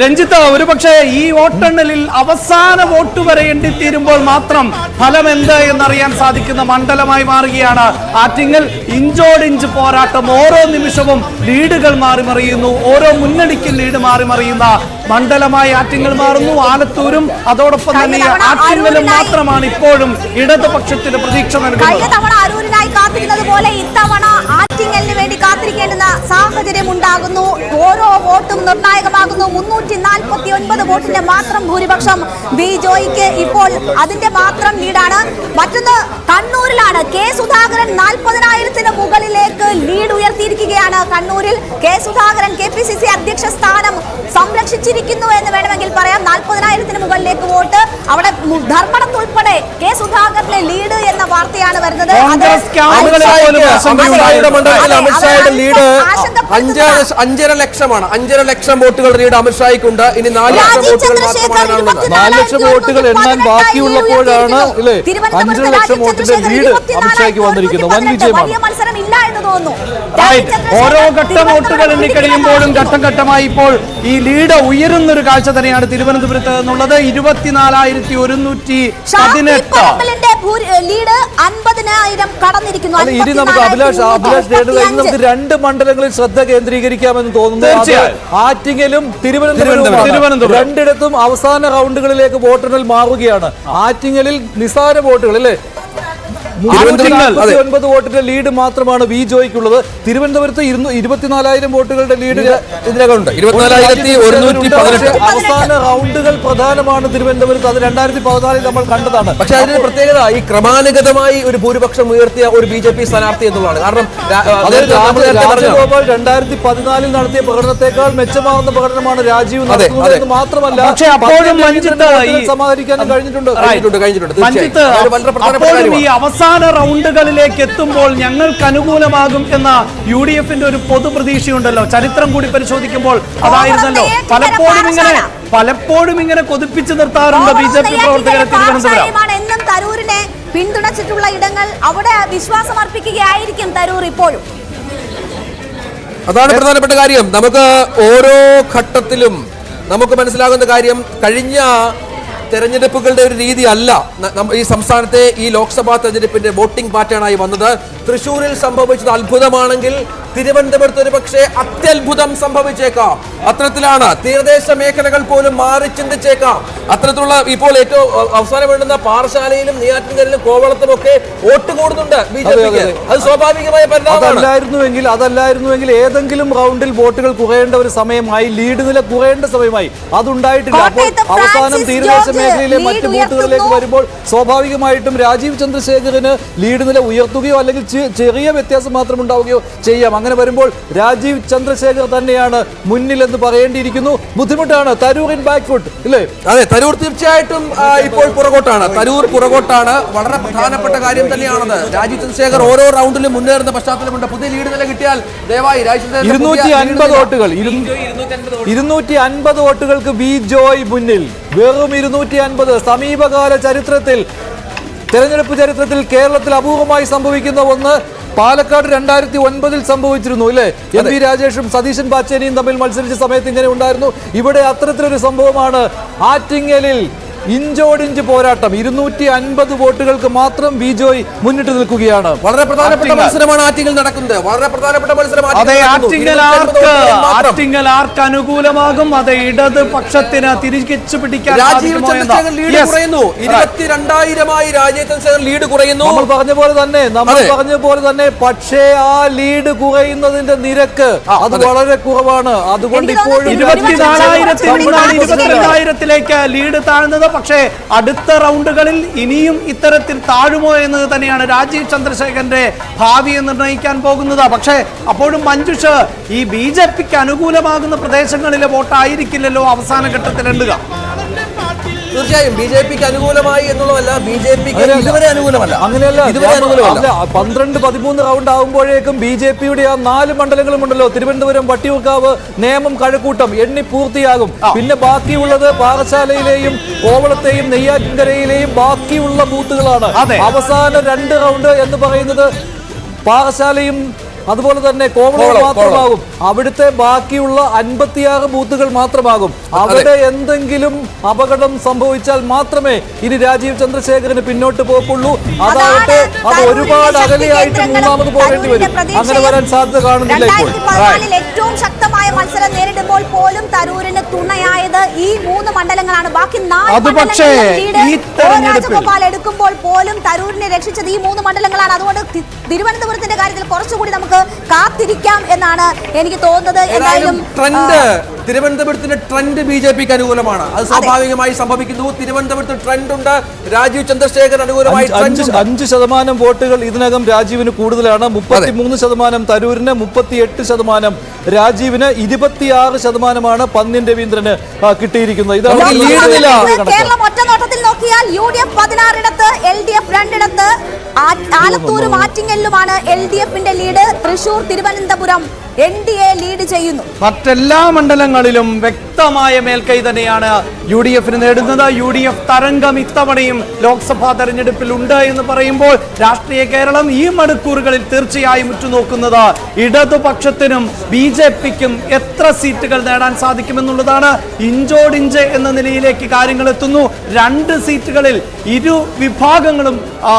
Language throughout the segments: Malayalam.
രഞ്ജിത്ത് ഒരുപക്ഷെ ഈ വോട്ടെണ്ണലിൽ അവസാന വോട്ട് വരെ എണ്ണിത്തീരുമ്പോൾ മാത്രം ഫലം എന്ത് എന്നറിയാൻ സാധിക്കുന്ന മണ്ഡലമായി മാറുകയാണ്. ആറ്റിങ്ങൽ ഇഞ്ചോടിഞ്ച് പോരാട്ടം ഓരോ നിമിഷവും ലീഡുകൾ മാറി മറിയുന്നു ഓരോ മുന്നണിക്കും ലീഡ് മാറി മറിയുന്ന മണ്ഡലമായി ആറ്റിങ്ങൽ മാറുന്നു. ആലത്തൂരും അതോടൊപ്പം തന്നെ ആറ്റിങ്ങലും മാത്രമാണ് ഇപ്പോഴും ഇടതുപക്ഷത്തിന് പ്രതീക്ഷ നൽകുന്നത്. പോലെ ഇത്തവണ ആറ്റിങ്ങലിന് വേണ്ടി കാത്തിരിക്കേണ്ടുന്ന സാഹചര്യം ഉണ്ടാകുന്നു. ഓരോ വോട്ടും നിർണായകമാകുന്നു. മുന്നൂറ്റി നാൽപ്പത്തി ഒൻപത് വോട്ടിന്റെ മാത്രം ഭൂരിപക്ഷം ബി ജോയിക്ക് ഇപ്പോൾ അതിന്റെ മാത്രം ലീഡാണ് മറ്റൊന്ന് കണ്ണൂരിലാണ്. കെ സുധാകരൻ നാൽപ്പതിനായിരത്തിന് മുകളിലേക്ക് ലീഡ് ഉയർത്തിയിരിക്കുകയാണ് കണ്ണൂരിൽ. K Sudhakaran K P C C അധ്യക്ഷ സ്ഥാനം സംരക്ഷിച്ചിരിക്കുന്നു എന്ന് വേണമെങ്കിൽ പറയാം. നാൽപ്പതിനായിരത്തിന് മുകളിലേക്ക് വോട്ട്. അവിടെ ധർമ്മടത്ത് ഉൾപ്പെടെ കെ സുധാകരന്റെ ലീഡ് എന്ന വാർത്തയാണ് വരുന്നത്. അമിത്ഷായുടെ ലീഡ് അഞ്ചര അഞ്ചര ലക്ഷമാണ്. അഞ്ചര ലക്ഷം വോട്ടുകൾ ലീഡ് അമിത്ഷായ്ക്കുണ്ട് ഇനി നാല് ലക്ഷം വോട്ടുകൾ മാത്രമാണ് നാല് ലക്ഷം വോട്ടുകൾ എണ്ണാൻ ബാക്കിയുള്ളപ്പോഴാണ് അല്ലേ അഞ്ചര ലക്ഷം വോട്ടിന്റെ ലീഡ് അമിത്ഷായ്ക്ക് വന്നിരിക്കുന്നത് വൻ വിജയമാണ്. ഓരോ ഘട്ട വോട്ടുകൾ എണ്ണിക്കഴിയുമ്പോഴും ഘട്ടം ഘട്ടമായി ഇപ്പോൾ ഈ ലീഡ് ഉയരുന്ന ഒരു കാഴ്ച തന്നെയാണ് തിരുവനന്തപുരത്ത് എന്നുള്ളത്. ഇരുപത്തിനാലായിരത്തി ഒരുന്നൂറ്റി പതിനെട്ട്. ലീഡ് അൻപതിനായിരം കടന്നിരിക്കുന്നു. ഇനി നമുക്ക് അഭിലാഷ് അഭിലാഷ് നമുക്ക് രണ്ട് മണ്ഡലങ്ങളിൽ ശ്രദ്ധ കേന്ദ്രീകരിക്കാമെന്ന് തോന്നുന്നു. ആറ്റിങ്ങലും തിരുവനന്തപുരം. രണ്ടിടത്തും അവസാന റൗണ്ടുകളിലേക്ക് വോട്ടെണ്ണൽ മാറുകയാണ്. ആറ്റിങ്ങലിൽ നിസാര വോട്ടുകൾ അല്ലേ. ഒൻപത് വോട്ടിന്റെ ലീഡ് മാത്രമാണ് വി ജോയ്ക്കുള്ളത് തിരുവനന്തപുരത്ത് ഇരുപത്തിനാലായിരം വോട്ടുകളുടെ ലീഡ് ഇതിനകമുണ്ട് അവസാന റൗണ്ടുകൾ പ്രധാനമാണ് തിരുവനന്തപുരത്ത്. അത് രണ്ടായിരത്തി പതിനാലിൽ നമ്മൾ കണ്ടതാണ്. പക്ഷെ അതിന് പ്രത്യേകത ഈ ക്രമാനുഗതമായി ഒരു ഭൂരിപക്ഷം ഉയർത്തിയ ഒരു ബി ജെ പി സ്ഥാനാർത്ഥി എന്നുള്ളതാണ്. കാരണം രാജഗോപാൽ രണ്ടായിരത്തി പതിനാലിൽ നടത്തിയ പ്രകടനത്തെക്കാൾ മെച്ചമാവുന്ന പ്രകടനമാണ് രാജീവ് നടത്തുന്നത് എന്ന് മാത്രമല്ല പക്ഷേ അപ്പോഴും സമാഹരിക്കാനും കഴിഞ്ഞിട്ടുണ്ട്. കഴിഞ്ഞിട്ടുണ്ട് കഴിഞ്ഞിട്ടുണ്ട്. വളരെ പ്രധാനപ്പെട്ട കാര്യമാണ്. അവസാന റൗണ്ടുകളിലേക്ക് എത്തുമ്പോൾ ഞങ്ങൾക്ക് അനുകൂലമാകും എന്ന യു ഡി എഫിന്റെ ഒരു പൊതു പ്രതീക്ഷയുണ്ടല്ലോ ചരിത്രം കൂടി പരിശോധിക്കുമ്പോൾ അതായിരുന്നല്ലോ. പലപ്പോഴും ഇങ്ങനെ പലപ്പോഴും ഇങ്ങനെ കൊതിപ്പിച്ചു നിർത്താറുണ്ട് ബി ജെ പി പ്രവർത്തകരെ തിരുവനന്തപുരം. തരൂരിനെ പിന്തുണച്ചിട്ടുള്ള ഇടങ്ങൾ. അവിടെ വിശ്വാസം അർപ്പിക്കുകയായിരിക്കും തരൂർ ഇപ്പോഴും. അതാണ് പ്രധാനപ്പെട്ട കാര്യം. നമുക്ക് ഓരോ ഘട്ടത്തിലും നമുക്ക് മനസ്സിലാകുന്ന കാര്യം കഴിഞ്ഞ തെരഞ്ഞെടുപ്പുകളുടെ ഒരു രീതി അല്ല. ഈ സംസ്ഥാനത്തെ ഈ ലോക്സഭാ തെരഞ്ഞെടുപ്പിന്റെ വോട്ടിംഗ് പാറ്റേണായി വന്നത്. തൃശൂരിൽ സംഭവിച്ചത് അത്ഭുതമാണെങ്കിൽ തിരുവനന്തപുരത്ത് ഒരു പക്ഷേ അത്യത്ഭുതം സംഭവിച്ചേക്കാം. അത്തരത്തിലാണ് തീരദേശ മേഖലകൾ പോലും മാറി ചിന്തിച്ചേക്കാം. അത്തരത്തിലുള്ള ഇപ്പോൾ ഏറ്റവും അവസാനം വേണ്ടുന്ന പാറശാലയിലും നെയ്യാറ്റിൻകരയിലും കോവളത്തും ഒക്കെ വോട്ട് കൂടുന്നുണ്ട് ബി ജെ പിക്ക്. അത് സ്വാഭാവികമായ അതല്ലായിരുന്നുവെങ്കിൽ അതല്ലായിരുന്നുവെങ്കിൽ ഏതെങ്കിലും റൗണ്ടിൽ വോട്ടുകൾ കുറയേണ്ട ഒരു സമയമായി ലീഡ് നില കുറയേണ്ട സമയമായി. അതുണ്ടായിട്ടില്ല. അപ്പോൾ അവസാനം തീരദേശ മേഖലയിലെ മറ്റ് മറ്റു ബൂത്തുകളിലേക്ക് വരുമ്പോൾ സ്വാഭാവികമായിട്ടും രാജീവ് ചന്ദ്രശേഖരന് ലീഡ് നില ഉയർത്തുകയോ അല്ലെങ്കിൽ ചെറിയ വ്യത്യാസം മാത്രം ഉണ്ടാവുകയോ ചെയ്യാം. അങ്ങനെ വരുമ്പോൾ രാജീവ് ചന്ദ്രശേഖർ തന്നെയാണ് മുന്നിൽ എന്ന് പറയേണ്ടിയിരിക്കുന്നു. ബുദ്ധിമുട്ടാണ്. തരൂർ ഇൻ ബാക്ക് അല്ലേ ഇല്ലേ? അതെ തരൂർ തീർച്ചയായിട്ടും ഇപ്പോൾ പുറകോട്ടാണ്. തരൂർ പുറകോട്ടാണ്. വളരെ പ്രധാനപ്പെട്ട കാര്യം തന്നെയാണത്. രാജീവ് ചന്ദ്രശേഖർ ഓരോ റൗണ്ടിലും മുന്നേറുന്ന പശ്ചാത്തലമുണ്ട്. പുതിയ ലീഡ് നില കിട്ടിയാൽ ദയവായി രാജീവ് ചന്ദ്രശേഖർ ഇരുന്നൂറ്റി അൻപത് വോട്ടുകൾ. ഇരുന്നൂറ്റി അൻപത് വോട്ടുകൾക്ക് ബി ജോയ് മുന്നിൽ. വെറും ഇരുന്നൂറ്റി അൻപത്. സമീപകാല ചരിത്രത്തിൽ തെരഞ്ഞെടുപ്പ് ചരിത്രത്തിൽ കേരളത്തിൽ അപൂർവമായി സംഭവിക്കുന്ന ഒന്ന് പാലക്കാട് രണ്ടായിരത്തി ഒൻപതിൽ സംഭവിച്ചിരുന്നു അല്ലേ? എം വി രാജേഷും സതീശൻ പാച്ചേനിയും തമ്മിൽ മത്സരിച്ച സമയത്ത് ഇങ്ങനെ ഉണ്ടായിരുന്നു. ഇവിടെ അത്തരത്തിലൊരു സംഭവമാണ് ആറ്റിങ്ങലിൽ ഇഞ്ചോടിഞ്ച് പോരാട്ടം. ഇരുന്നൂറ്റി അൻപത് വോട്ടുകൾക്ക് മാത്രം ബിജോയ് മുന്നിട്ട് നിൽക്കുകയാണ്. വളരെ പ്രധാനപ്പെട്ട മത്സരമാണ് ആറ്റിങ്ങൽ നടക്കുന്നത്. വളരെ പ്രധാനപ്പെട്ട മത്സരം അതെ ആറ്റിങ്ങൽ ആർക്ക്? ആറ്റിങ്ങൽ ആർക്ക് അനുകൂലമാകും? അത് ഇടത് പക്ഷത്തിന് തിരിച്ചു പിടിക്കാൻ രാജീവ് ചന്ദ്രശേഖർ ലീഡ് Yes. കുറയുന്നു. ഇരുപത്തിരണ്ടായിരമായി രാജീവ് ചന്ദ്രശേഖർ ലീഡ് കുറയുന്നു. നമ്മൾ പറഞ്ഞ പോലെ തന്നെ നമ്മൾ പറഞ്ഞ പോലെ തന്നെ പക്ഷേ ആ ലീഡ് കുറയുന്നതിന്റെ നിരക്ക് അത് വളരെ കുറവാണ്. അതുകൊണ്ട് ഇപ്പോഴും ഇരുപത്തിനാലായിരത്തിലേക്ക് ലീഡ് താഴ്ന്നത് പക്ഷേ അടുത്ത റൗണ്ടുകളിൽ ഇനിയും ഇത്തരത്തിൽ താഴുമോ എന്നത് തന്നെയാണ് രാജീവ് ചന്ദ്രശേഖരന്റെ ഭാവിയെ നിർണയിക്കാൻ പോകുന്നത്. പക്ഷേ അപ്പോഴും മഞ്ജുഷ് ഈ ബി ജെ പിക്ക് അനുകൂലമാകുന്ന പ്രദേശങ്ങളിലെ വോട്ടായിരിക്കില്ലല്ലോ അവസാന ഘട്ടത്തിൽ എണ്ണുക തീർച്ചയായും ബി ജെ പിക്ക് അനുകൂലമായി എന്നുള്ളതല്ല ബി ജെ പിക്ക് ഇതുവരെ അനുകൂലമല്ല. അങ്ങനെയല്ല. ഇതുവരെ അനുകൂലമല്ല. പന്ത്രണ്ട് പതിമൂന്ന് റൗണ്ട് ആകുമ്പോഴേക്കും ബി ജെ പിയുടെ ആ നാല് മണ്ഡലങ്ങളും ഉണ്ടല്ലോ. തിരുവനന്തപുരം വട്ടിയൂർക്കാവ് നേമം കഴക്കൂട്ടം എണ്ണി പൂർത്തിയാകും. പിന്നെ ബാക്കിയുള്ളത് പാറശാലയിലെയും കോവളത്തെയും നെയ്യാറ്റിൻകരയിലെയും ബാക്കിയുള്ള ബൂത്തുകളാണ്. അവസാന രണ്ട് റൗണ്ട് എന്ന് പറയുന്നത് പാറശാലയും അതുപോലെ തന്നെ കോവളം മാത്രമാകും. അവിടുത്തെ ബാക്കിയുള്ള അൻപത്തിയാറ് ബൂത്തുകൾ മാത്രമാകും. അവിടെ എന്തെങ്കിലും അപകടം സംഭവിച്ചാൽ മാത്രമേ ഇനി രാജീവ് ചന്ദ്രശേഖരന് പിന്നോട്ട് പോക്കുള്ളൂ. അതായത് അത് ഒരുപാട് അകലെയായിട്ട് മൂന്നാമത് പോകേണ്ടി വരും. അങ്ങനെ വരാൻ സാധ്യത കാണുന്നില്ല ഇപ്പോൾ. ഏറ്റവും ശക്തമായ മത്സരം നേരിടുമ്പോൾ പോലും തരൂരിന് തുണയായത് ഈ മൂന്ന് മണ്ഡലങ്ങളാണ്. ബാക്കി നാല് രാജഗോപാൽ എടുക്കുമ്പോൾ പോലും തരൂരിനെ രക്ഷിച്ചത് ഈ മൂന്ന് മണ്ഡലങ്ങളാണ്. അതുകൊണ്ട് തിരുവനന്തപുരത്തിന്റെ കാര്യത്തിൽ കുറച്ചുകൂടി നമുക്ക് കാത്തിരിക്കാം എന്നാണ് എനിക്ക് തോന്നുന്നത്. എന്തായാലും ട്രെൻഡ് തിരുവനന്തപുരത്തിന്റെ ട്രെൻഡ് ബി ജെ പിക്ക് അനുകൂലമാണ്. അത് സ്വാഭാവികമായി സംഭവിക്കുന്നു. തിരുവനന്തപുരത്ത് ട്രെൻഡ് ഉണ്ട് രാജീവ് ചന്ദ്രശേഖർ അനുകൂലമായി അഞ്ച് ശതമാനം വോട്ടുകൾ ഇതിനകം രാജീവിന് കൂടുതലാണ്. മുപ്പത്തിമൂന്ന് ശതമാനം തരൂരിന് മുപ്പത്തിയെട്ട് ശതമാനം രാജീവിന് ഇരുപത്തിയാറ് ശതമാനമാണ് പന്നിൻ രവീന്ദ്രന് കിട്ടിയിരിക്കുന്നത്. കണക്ക്. കേരളം ഒറ്റ നോട്ടത്തിൽ നോക്കിയാൽ യു ഡി എഫ് പതിനാറിടത്ത് എൽ ഡി എഫ് രണ്ടിടത്ത് ആലത്തൂർ ആലത്തൂരും ആറ്റിങ്ങലിലുമാണ് എൽ ഡി എഫിന്റെ lead Thrissur Thiruvananthapuram N D A lead ചെയ്യുന്നു. മറ്റെല്ലാ മണ്ഡലങ്ങളിലും വ്യക്തമായ മേൽക്കൈ തന്നെയാണ് യു ഡി എഫിന് നേടുന്നത്. യു ഡി എഫ് തരംഗം ഇത്തവണയും ലോക്സഭാ തെരഞ്ഞെടുപ്പിൽ ഉണ്ട് എന്ന് പറയുമ്പോൾ രാഷ്ട്രീയ കേരളം ഈ മണിക്കൂറുകളിൽ തീർച്ചയായും ഉറ്റുനോക്കുന്നത് ഇടതുപക്ഷത്തിനും ബി ജെ പിക്കും എത്ര സീറ്റുകൾ നേടാൻ സാധിക്കുമെന്നുള്ളതാണ് ഇഞ്ചോടിഞ്ച് എന്ന നിലയിലേക്ക് കാര്യങ്ങൾ എത്തുന്നു. രണ്ട് സീറ്റുകളിൽ ഇരു വിഭാഗങ്ങളും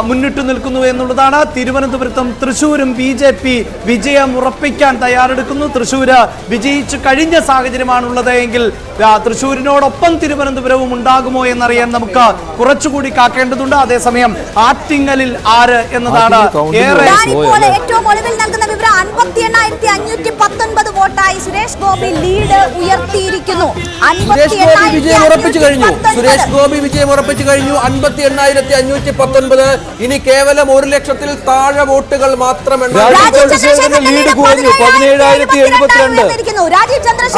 മുന്നിട്ടു നിൽക്കുന്നു എന്നുള്ളതാണ്. തിരുവനന്തപുരത്തും തൃശൂരും ബി ജെ പി വിജയം ഉറപ്പിക്കാൻ തയ്യാറെടുക്കുന്നു തൃശ്ശൂർ വിജയിച്ചു കഴിഞ്ഞ സാഹചര്യമാണുള്ളത് എങ്കിൽ തൃശ്ശൂരിനോടൊപ്പം തൃശൂരിനോടൊപ്പം തിരുവനന്തപുരവും ഉണ്ടാകുമോ എന്നറിയാൻ നമുക്ക് കുറച്ചുകൂടി കാക്കേണ്ടതുണ്ട്. അതേസമയം ആറ്റിങ്ങലിൽ ആര് എന്നതാണ് ഏറെ ഏറ്റവും ഒടുവിൽ നൽകുന്ന വിവരം അൻപത്തി എണ്ണായിരത്തി അഞ്ഞൂറ്റി പത്തൊൻപത് വോട്ടായി സുരേഷ് ഗോപി ലീഡ് ഉയർത്തിയിരിക്കുന്നു. സുരേഷ് ഗോപി വിജയം ഉറപ്പിച്ചു കഴിഞ്ഞു. സുരേഷ് ഗോപി വിജയം ഉറപ്പിച്ചു കഴിഞ്ഞു. അൻപത്തി എണ്ണായിരത്തി അഞ്ഞൂറ്റി പത്തൊൻപത്. ഇനി കേവലം ഒരു ലക്ഷത്തിൽ താഴെ വോട്ടുകൾ മാത്രം ലീഡ് കുറഞ്ഞു. പതിനേഴായിരത്തി എഴുപത്തിരണ്ട്.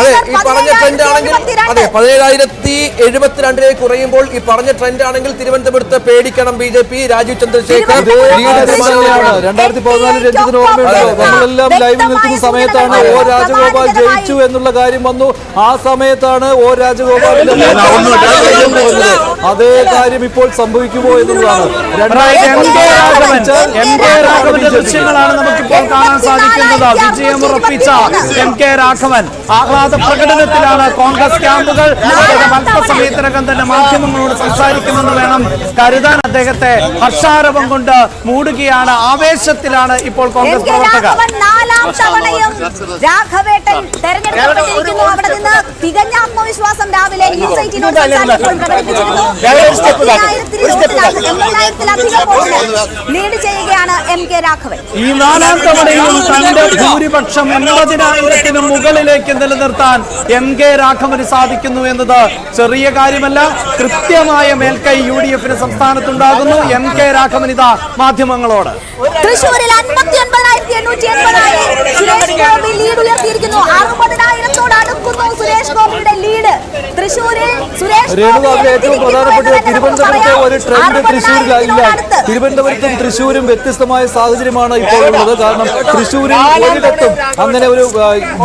അതെ ഈ പറഞ്ഞ ട്രെൻഡ് ആണെങ്കിൽ അതെ പതിനേഴായിരത്തി എഴുപത്തിരണ്ടിലേക്ക് കുറയുമ്പോൾ ഈ പറഞ്ഞ ട്രെൻഡ് ആണെങ്കിൽ തിരുവനന്തപുരത്ത് പേടിക്കണം B J P Rajeev Chandrasekhar രണ്ടായിരത്തി പതിനാല് രഞ്ജിത്തിന് ഓർമ്മയുണ്ടോ. നമ്മളെല്ലാം ലൈവിൽ നിൽക്കുന്ന സമയത്താണ് ഓ രാജഗോപാൽ ജയിച്ചു എന്നുള്ള കാര്യം വന്നു. ആ സമയത്താണ് ഓ രാജഗോപാലിന്റെ അതേ കാര്യം ഇപ്പോൾ സംഭവിക്കുമോ എന്നുള്ളതാണ്. എം കെ രാഘവൻ രണ്ടായിരത്തി എം കെ രാഘവന്റെ ദൃശ്യങ്ങളാണ് നമുക്കിപ്പോൾ കാണാൻ സാധിക്കുന്നത്. വിജയം ഉറപ്പിച്ച എം കെ രാഘവൻ ആഹ്ലാദ പ്രകടനത്തിലാണ് കോൺഗ്രസ് ക്യാമ്പുകൾ അല്പസമയത്തിനകം തന്നെ മാധ്യമങ്ങളോട് സംസാരിക്കുമെന്ന് വേണം കരുതാൻ അദ്ദേഹത്തെ ഹർഷാരവം കൊണ്ട് മൂടുകയാണ്. ആവേശത്തിലാണ് ഇപ്പോൾ കോൺഗ്രസ് പ്രവർത്തകർ. തവണയും തെരഞ്ഞെടുക്കപ്പെട്ടിരിക്കുന്നു. അവിടെ നിന്ന് തികഞ്ഞ ആത്മവിശ്വാസം രാവിലെ സംസാരിച്ചപ്പോൾ പ്രകടിപ്പിച്ചിരുന്നു ലീഡ് ചെയ്യുകയാണ് എം കെ രാഘവൻ. ഈ നാലാം തവണയും തന്റെ ഭൂരിപക്ഷം എൺപതിനായിരത്തിന് മുകളിലേക്ക് നിലനിർത്താൻ എം കെ രാഘവന് സാധിക്കുന്നു എന്നത് ചെറിയ കാര്യമല്ല കൃത്യമായ മേൽക്കൈ യു ഡി എഫിന് സംസ്ഥാനത്തുണ്ടാകുന്നു. എം കെ രാഘവൻ ഇതാ മാധ്യമങ്ങളോട്. തൃശൂരിൽ അൻപത്തി ഒൻപതിനായിരത്തി എണ്ണൂറ്റി എൺപതായി. സുരേഷ് ഗോപി ലീഡ് ഉയർത്തിയിരിക്കുന്നു അറുപതിനായിരത്തോട് അടുക്കുന്നു സുരേഷ് ഗോപിയുടെ ലീഡ് തൃശൂരിൽ സുരേഷ് ഗോപി ഏറ്റവും പ്രധാനപ്പെട്ട തിരുവനന്തപുരത്തെ ഒരു ട്രെൻഡ് തൃശ്ശൂരിലായില്ല. തിരുവനന്തപുരത്തും തൃശ്ശൂരും വ്യത്യസ്തമായ സാഹചര്യമാണ് ഇപ്പോൾ ഉള്ളത്. കാരണം തൃശ്ശൂരിൽ ഒരിടത്തും അങ്ങനെ ഒരു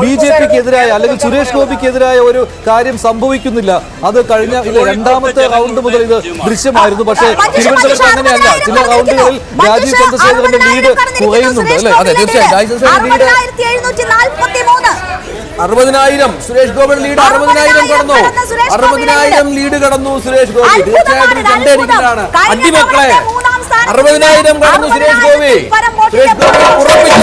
ബി ജെ പിക്ക് എതിരായ അല്ലെങ്കിൽ സുരേഷ് ഗോപിക്കെതിരായ ഒരു കാര്യം സംഭവിക്കുന്നില്ല. അത് കഴിഞ്ഞ രണ്ടാമത്തെ റൗണ്ട് മുതൽ ഇത് ദൃശ്യമായിരുന്നു. പക്ഷേ തിരുവനന്തപുരത്ത് അങ്ങനെയല്ല. ചില റൗണ്ടുകളിൽ രാജീവ് ചന്ദ്രശേഖരന്റെ ലീഡ് കുറയുന്നുണ്ട് അല്ലെ? അതെ, തീർച്ചയായും. രാജീവ് ചന്ദ്രശേഖരന്റെ lead അറുപതിനായിരം. സുരേഷ് ഗോപി ലീഡ് അറുപതിനായിരം കടന്നു. അറുപതിനായിരം ലീഡ് കടന്നു സുരേഷ് ഗോപി. തീർച്ചയായിട്ടും ഇത് കണ്ടേ അത്ഭുതം. ഇരിക്കുന്നതാണ് കഴിഞ്ഞ അടിമക്കളെ അറുപതിനായിരം കടന്നു സുരേഷ് ഗോപി. സുരേഷ് ഗോപി ഉറപ്പിച്ചു.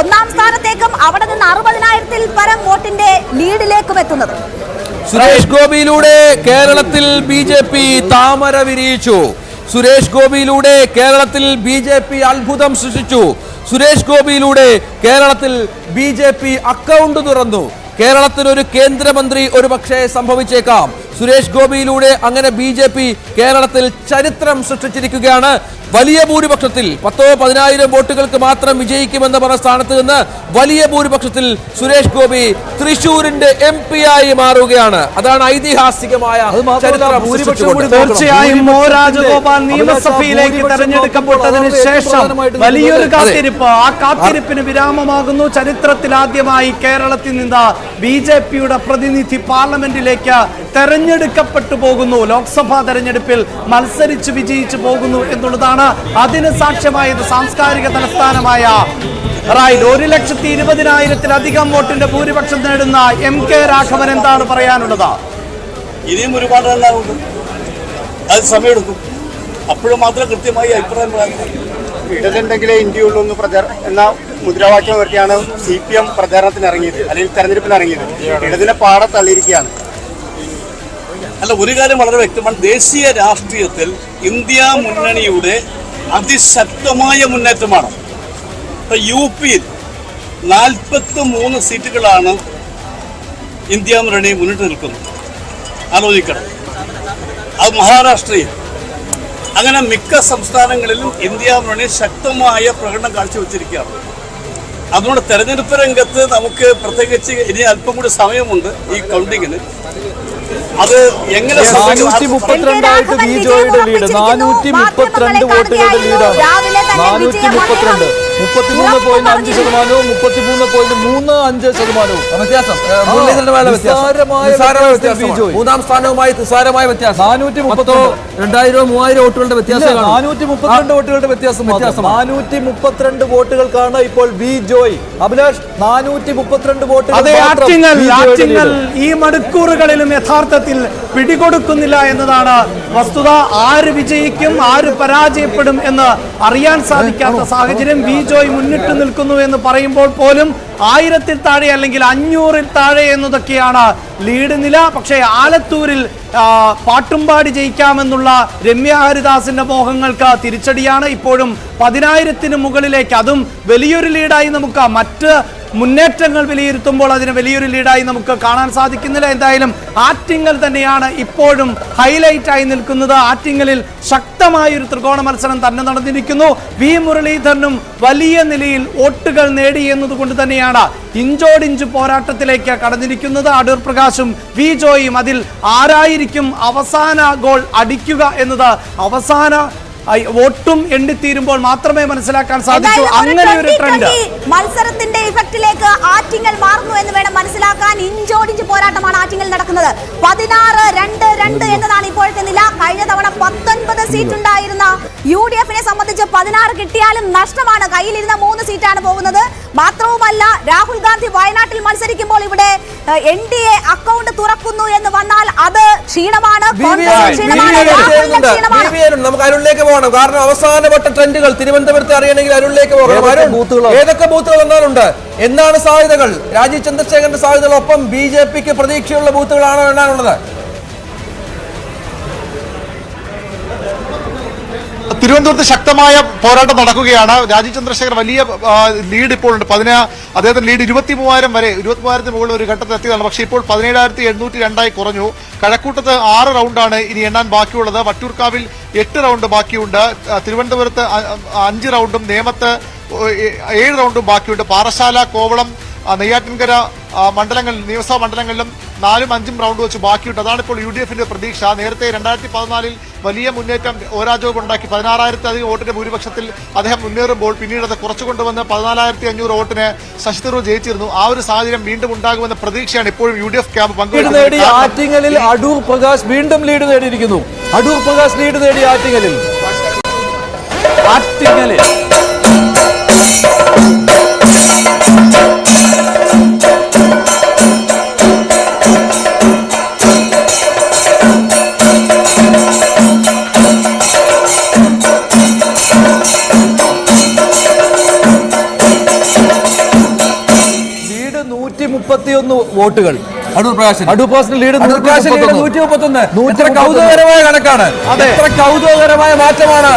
ഒന്നാം സ്ഥാനത്തേക്കും അവിടെ നിന്ന് അറുപതിനായിരത്തിൽ പരം വോട്ടിന്റെ ലീഡിലേക്കും എത്തുന്നത്. സുരേഷ് ഗോപിയിലൂടെ കേരളത്തിൽ ബി ജെ പി താമര വിരിയിച്ചു. സുരേഷ് ഗോപിയിലൂടെ കേരളത്തിൽ ബി ജെ പി അത്ഭുതം സൃഷ്ടിച്ചു. സുരേഷ് ഗോപിയിലൂടെ കേരളത്തിൽ ബി ജെ പി അക്കൗണ്ട് തുറന്നു. കേരളത്തിൽ ഒരു കേന്ദ്രമന്ത്രി ഒരു പക്ഷേ സംഭവിച്ചേക്കാം. സുരേഷ് ഗോപിയിലൂടെ അങ്ങനെ ബി ജെ പി കേരളത്തിൽ ചരിത്രം സൃഷ്ടിച്ചിരിക്കുകയാണ് വലിയ ഭൂരിപക്ഷത്തിൽ പത്തോ പതിനായിരം വോട്ടുകൾക്ക് മാത്രം വിജയിക്കുമെന്ന് പറഞ്ഞ സ്ഥാനത്ത് നിന്ന് വലിയ ഭൂരിപക്ഷത്തിൽ സുരേഷ് ഗോപി തൃശൂരിന്റെ എം പി ആയി മാറുകയാണ് അതാണ് ഐതിഹാസികമായ. തീർച്ചയായും രാജഗോപാൽ നിയമസഭയിലേക്ക് തെരഞ്ഞെടുക്കപ്പെട്ടതിന് ശേഷം വലിയൊരു. കാത്തിരിപ്പ് ആ കാത്തിരിപ്പിന് വിരാമമാകുന്നു ചരിത്രത്തിൽ ആദ്യമായി കേരളത്തിൽ നിന്ന് ബി ജെ പിയുടെ പ്രതിനിധി പാർലമെന്റിലേക്ക് തെരഞ്ഞെടുക്കപ്പെട്ടു പോകുന്നു. ലോക്സഭാ തെരഞ്ഞെടുപ്പിൽ മത്സരിച്ച് വിജയിച്ചു പോകുന്നു എന്നുള്ളതാണ് അതിന് സാക്ഷ്യമായത് സാംസ്കാരിക തലസ്ഥാനമായ റൈറ്റ് ഒരു ലക്ഷത്തി ഇരുപതിനായിരത്തിലധികം വോട്ടിന്റെ ഭൂരിപക്ഷം നേടുന്ന എം കെ രാഘവൻ എന്താണ് പറയാനുള്ളത്? ഇനിയും ഒരുപാട് അത് സമയമെടുക്കും. അപ്പോഴും മാത്രം കൃത്യമായി അഭിപ്രായം. ഇടതുണ്ടെങ്കിലേ ഇന്ത്യയുള്ളൂ എന്ന് പ്രചാര എന്ന മുദ്രാവാക്യം ഉയർത്തിയാണ് സി പി എം പ്രചാരണത്തിന് ഇറങ്ങിയത് അല്ലെങ്കിൽ തെരഞ്ഞെടുപ്പിന് ഇറങ്ങിയത്. ഇടതിനെ പാടെ തള്ളിയിരിക്കുകയാണ്. അല്ല ഒരു കാര്യം വളരെ വ്യക്തമാണ്. ദേശീയ രാഷ്ട്രീയത്തിൽ ഇന്ത്യ മുന്നണിയുടെ അതിശക്തമായ മുന്നേറ്റമാണ്. ഇപ്പൊ യു പിയിൽ നാൽപ്പത്തി മൂന്ന് സീറ്റുകളാണ് ഇന്ത്യ മുന്നണി മുന്നിട്ട് നിൽക്കുന്നത്. ആലോചിക്കണം. അത് മഹാരാഷ്ട്രയിൽ. അങ്ങനെ മിക്ക സംസ്ഥാനങ്ങളിലും ഇന്ത്യ മുന്നണി ശക്തമായ പ്രകടനം കാഴ്ചവെച്ചിരിക്കുകയാണ്. അതുകൊണ്ട് തെരഞ്ഞെടുപ്പ് രംഗത്ത് നമുക്ക് പ്രത്യേകിച്ച് ഇനി അല്പം കൂടി സമയമുണ്ട് ഈ കൗണ്ടിങ്ങിന് അത് എങ്ങനെ നാനൂറ്റി? മുപ്പത്തിരണ്ടായിട്ട് ബി ജോയുടെ ലീഡ് നാനൂറ്റി മുപ്പത്തിരണ്ട് വോട്ടുകളുടെ ലീഡാണ് നാനൂറ്റി മുപ്പത്തിരണ്ട് മുപ്പത്തിമൂന്ന് പോയിന്റ് അഞ്ച് ശതമാനവും മുപ്പത്തിമൂന്ന് പോയിന്റ് മൂന്ന് അഞ്ച് ശതമാനവും. വ്യത്യാസം. മൂന്നാം സ്ഥാനവുമായി നിസ്സാരമായ വ്യത്യാസം. നാനൂറ്റി പത്തോ മുപ്പത്തിരണ്ട്. രണ്ടായിരമോ മൂവായിരം വോട്ടുകളുടെ വ്യത്യാസം. നാനൂറ്റി മുപ്പത്തിരണ്ട് വോട്ടുകളുടെ വ്യത്യാസം വ്യത്യാസം നാനൂറ്റി മുപ്പത്തിരണ്ട് വോട്ടുകൾക്കാണ് ഇപ്പോൾ ബി ജോയ്. അഭിലാഷ് നാനൂറ്റി മുപ്പത്തിരണ്ട് വോട്ടുകൾ. ഈ മണിക്കൂറുകളിലും യഥാർത്ഥത്തിൽ പിടികൊടുക്കുന്നില്ല എന്നതാണ് വസ്തുത. ആര് വിജയിക്കും ആര് പരാജയപ്പെടും എന്ന് അറിയാൻ സാധിക്കാത്ത സാഹചര്യം ബി ജോയ് മുന്നിട്ട് നിൽക്കുന്നു എന്ന് പറയുമ്പോൾ പോലും ആയിരത്തിൽ താഴെ അല്ലെങ്കിൽ അഞ്ഞൂറിൽ താഴെ എന്നതൊക്കെയാണ് ലീഡ് നില. പക്ഷേ ആലത്തൂരിൽ പാട്ടുംപാടി ജയിക്കാമെന്നുള്ള രമ്യ ഹരിദാസിന്റെ മോഹങ്ങൾക്ക് തിരിച്ചടിയാണ്. ഇപ്പോഴും പതിനായിരത്തിന് മുകളിലേക്ക് അതും വലിയൊരു ലീഡായി നമുക്ക് മറ്റ് മുന്നേറ്റങ്ങൾ വിലയിരുത്തുമ്പോൾ അതിന് വലിയൊരു ലീഡായി നമുക്ക് കാണാൻ സാധിക്കുന്നില്ല. എന്തായാലും ആറ്റിങ്ങൽ തന്നെയാണ് ഇപ്പോഴും ഹൈലൈറ്റ് ആയി നിൽക്കുന്നത്. ആറ്റിങ്ങലിൽ ശക്തമായ ഒരു ത്രികോണ മത്സരം തന്നെ നടന്നിരിക്കുന്നു. വി. മുരളീധരനും വലിയ നിലയിൽ വോട്ടുകൾ നേടി എന്നതുകൊണ്ട് തന്നെയാണ് ഇഞ്ചോടിഞ്ച് പോരാട്ടത്തിലേക്ക് കടന്നിരിക്കുന്നത്. അടൂർ പ്രകാശും വി. ജോയും അതിൽ ആരായിരിക്കും അവസാന ഗോൾ അടിക്കുക എന്നത് അവസാന വോട്ടും എണ്ണിത്തീരുമ്പോൾ മാത്രമേ മനസ്സിലാക്കാൻ സാധിക്കൂ. അങ്ങനെ ഒരു ട്രെൻഡ് മത്സരത്തിന്റെ ഇഫക്റ്റിലേക്ക് ആറ്റിങ്ങൽ മാറുന്നു എന്ന് വേണം മനസ്സിലാക്കാൻ. ഇഞ്ചോടിഞ്ച് പോരാട്ടമാണ് ആറ്റിങ്ങൽ നടക്കുന്നത്. പതിനാറ് രണ്ട് രണ്ട് എന്നതാണ് ഇപ്പോഴത്തെ നില. കഴിഞ്ഞ തവണ പത്തൊൻപത് സീറ്റ് ഉണ്ടായിരുന്ന യു ഡി എഫിനെ സംബന്ധിച്ച് പതിനാറ് കിട്ടിയാലും നഷ്ടമാണ്. കയ്യിലിരുന്ന മൂന്ന് സീറ്റാണ് പോകുന്നത്. മാത്രവുമല്ല രാഹുൽ ഗാന്ധി വയനാട്ടിൽ മത്സരിക്കുമ്പോൾ ഇവിടെ എൻ ഡി എ അക്കൗണ്ട് തുറക്കുന്നു എന്ന് വന്നാൽ അത് ക്ഷീണമാണ്. ക്ഷീണമാണ്. നമുക്ക് അരുണിലേക്ക് പോകണം. കാരണം അവസാനവട്ട ട്രെൻഡുകൾ തിരുവനന്തപുരത്ത് അറിയണമെങ്കിൽ അരുളിലേക്ക് പോകണം. ഏതൊക്കെ ബൂത്തുകൾ എന്നാലുണ്ട് എന്താണ് സാധ്യതകൾ? രാജീവ് ചന്ദ്രശേഖരന്റെ സാധ്യതകളൊപ്പം ബി ജെ പിക്ക് പ്രതീക്ഷയുള്ള ബൂത്തുകളാണോ എന്നാണുള്ളത് തിരുവനന്തപുരത്ത് ശക്തമായ പോരാട്ടം നടക്കുകയാണ്. രാജീവ് ചന്ദ്രശേഖർ വലിയ ലീഡ് ഇപ്പോൾ ഉണ്ട്. പതിനാ അദ്ദേഹത്തിന്റെ ലീഡ് ഇരുപത്തി മൂവായിരം വരെ ഇരുപത്തി മൂവായിരത്തിന് മുകളിൽ ഒരു ഘട്ടത്തിൽ എത്തിയതാണ്. പക്ഷേ ഇപ്പോൾ പതിനേഴായിരത്തി എണ്ണൂറ്റി രണ്ടായി കുറഞ്ഞു. കഴക്കൂട്ടത്ത് ആറ് റൗണ്ടാണ് ഇനി എണ്ണാൻ ബാക്കിയുള്ളത്. വട്ടിയൂർക്കാവിൽ എട്ട് റൗണ്ട് ബാക്കിയുണ്ട്. തിരുവനന്തപുരത്ത് അഞ്ച് റൗണ്ടും നേമത്ത് ഏഴ് റൗണ്ടും ബാക്കിയുണ്ട്. പാറശാല കോവളം നെയ്യാറ്റിൻകര മണ്ഡലങ്ങളിൽ നിയമസഭാ മണ്ഡലങ്ങളിലും നാലും അഞ്ചും റൗണ്ട് വെച്ച് ബാക്കിയുണ്ട്. അതാണ് ഇപ്പോൾ യു ഡി എഫിന്റെ പ്രതീക്ഷ. നേരത്തെ രണ്ടായിരത്തി പതിനാലിൽ വലിയ മുന്നേറ്റം ഓരാജോ ഉണ്ടാക്കി. പതിനാറായിരത്തിലധികം വോട്ടിന്റെ ഭൂരിപക്ഷത്തിൽ അദ്ദേഹം മുന്നേറുമ്പോൾ പിന്നീട് അത് കുറച്ചു കൊണ്ടുവന്ന് പതിനാലായിരത്തി അഞ്ഞൂറ് വോട്ടിന് ശശി തരൂർ ജയിച്ചിരുന്നു. ആ ഒരു സാഹചര്യം വീണ്ടും ഉണ്ടാകുമെന്ന പ്രതീക്ഷയാണ് ഇപ്പോഴും യു ഡി എഫ് ക്യാമ്പ് പങ്കുവെക്കുന്നത് ആറ്റിങ്ങലിൽ അടൂർ പ്രകാശ് വീണ്ടും ലീഡ് നേടിയിരിക്കുന്നു. അടൂർ പ്രകാശ് ലീഡ് നേടി ആറ്റിങ്ങലിൽ. ആറ്റിങ്ങലിൽ. മുപ്പത്തിയൊന്ന് വോട്ടുകൾ. അടൂർ പ്രകാശൻ. അടൂർ പ്രകാശിന്റെ ലീഡ് അടൂർ ലീഡ് നൂറ്റി മുപ്പത്തൊന്ന് എത്ര കൗതുകകരമായ കണക്കാണ്. എത്ര കൗതുകകരമായ മാറ്റമാണ്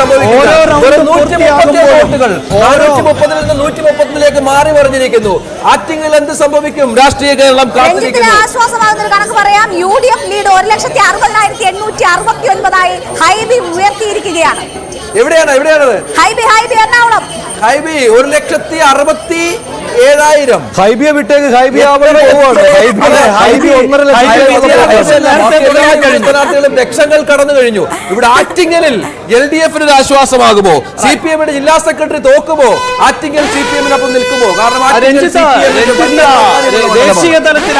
സംഭവിക്കുന്നത്. നൂറ്റി മുപ്പത്തി വോട്ടുകൾ. നാനൂറ്റി മുപ്പതിൽ നിന്ന് നൂറ്റി മുപ്പത്തിലേക്ക് മാറി മറിഞ്ഞിരിക്കുന്നു. ആറ്റിങ്ങൽ എന്ത് സംഭവിക്കും? രാഷ്ട്രീയ കേരളം കാത്തിരിക്കുന്നു. ആശ്വാസമാകുന്ന കണക്ക് പറയാം. യു ഡി എഫ് ലീഡ് ഒരു ലക്ഷത്തി അറുപതിനായിരത്തി എണ്ണൂറ്റി അറുപത്തി ഒൻപതായി ഹൈബി ഉയർത്തിയിരിക്കുകയാണ്. എവിടെയാണ് എവിടെയാണത്? ഹൈബി ഹൈബി എറണാകുളം. ഹൈബി ഒരു ലക്ഷത്തി അറുപത്തി ഏഴായിരം. ഹൈബിയെ വിട്ടേക്ക് ഹൈബി. സ്ഥാനാർത്ഥികളും ലക്ഷങ്ങൾ കടന്നു കഴിഞ്ഞു. ഇവിടെ ആറ്റിങ്ങലിൽ എൽ ഡി എഫിന് ഒരു ആശ്വാസമാകുമോ? സി പി എമ്മിന്റെ ജില്ലാ സെക്രട്ടറി തോക്കുമോ? ആറ്റിങ്ങൽ സി പി എമ്മിനൊപ്പം നിൽക്കുമോ കാരണം. ദേശീയ തലത്തിൽ